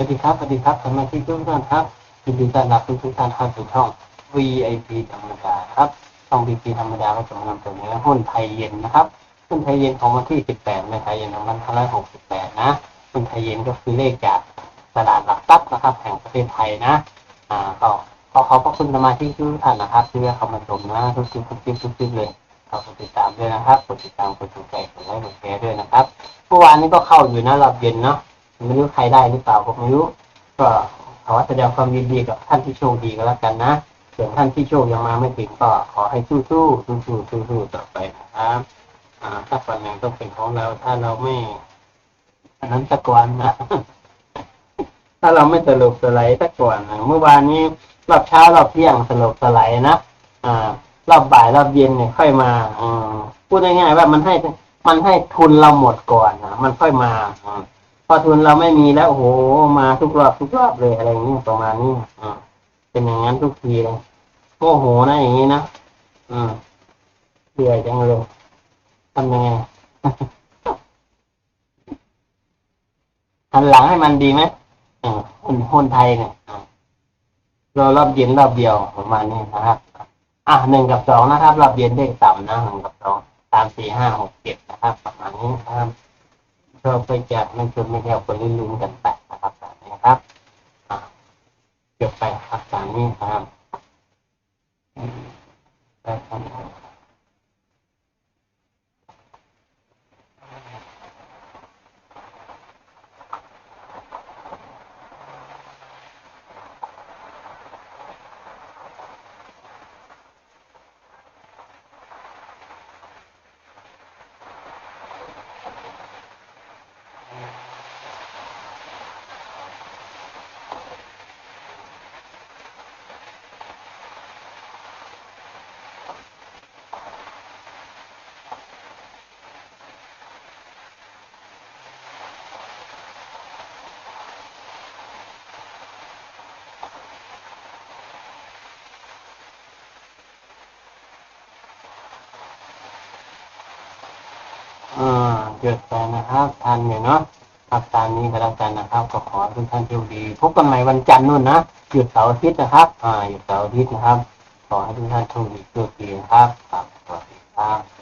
สวัสดีครับ สวัสดีครับสมาชิกทุกท่านครับยินดีต้อนรับทุกท่านเข้าสู่ช่อง VIP ธรรมดาครับช่อง VIP ธรรมดาก็จะมานำเสนอหุ้นไทยเย็นนะครับ หุ้นไทยเย็นของวันที่ 18เมษายน2568 นะ หุ้นไทยเย็นก็คือเลขจากตลาดหลักทรัพย์นะครับ แห่งประเทศไทยนะ อ่า ก็ขอขอบพระคุณสมาชิกทุกท่านนะครับที่เข้ามาชมนะทุกๆทุกๆทุกๆเลยขอบคุณติดตามด้วยนะครับ กดติดตาม กดถูกใจกดไลค์ กดแชร์ด้วยนะครับ เมื่อวานนี้ก็เข้าอยู่นะรอบเย็นเนาะ ไม่รู้ใครได้หรือเปล่าผมไม่รู้ ก็ขอแสดงความยินดีกับท่านที่โชคดีก็แล้วกันนะส่วนท่านที่โชคยังมาไม่ถึงก็ขอให้สู้สู้สู้สู้สู้สู้ต่อไปนะครับอ่าถ้าวันหนึ่งต้องเป็นของเรา ถ้าเราไม่อันนั้นตะกอนนะถ้าเราไม่สลบสไลด์ตะก่อนนะเมื่อวานนี้รอบเช้ารอบเที่ยงสลบสไลด์นะอ่ารอบบ่ายรอบเย็นเนี่ยค่อยมาอพูดง่ายๆว่ามันให้มันให้ทุนเราหมดก่อนนะมันค่อยมาอ พอทุนเราไม่มีแล้วโอ้โหมาทุกรอบทุกรอบเลยอะไรอย่างนี้ประมาณนี้อ่าเป็นอย่างนั้นทุกทีเลยโมโหนะอย่างนี้นะอืมเบื่อจังเลยทำยังไงหันหลังให้มันดีไหมอ่าคนคนไทยเนี่ยเรารอบเย็นรอบเดียวประมาณนี้นะครับ อะหนึ่งกับสองนะครับ รอบเย็นเลขต่ำนะหนึ่งกับสองสามสี่ห้าหกเจ็ดนะครับ ประมาณนี้นะครับ เราไปจัดมันจนไม่แถวคนลุ้นกันไปนะครับนะครับจบไปครับตามนี้ครับอืมไปครับอ่า เกิดไปนะครับทานอยู่เนาะครับตามนี้ก็แล้วกันนะครับ ก็ขอทุกท่านโชคดี พบกันใหม่วันจันทร์นู่นนะหยุดเสาร์อาทิตย์นะครับ อ่าหยุดเสาร์อาทิตย์นะครับ ขอให้ทุกท่านโชคดีโชคดีนะครับครับสวัสดีครับ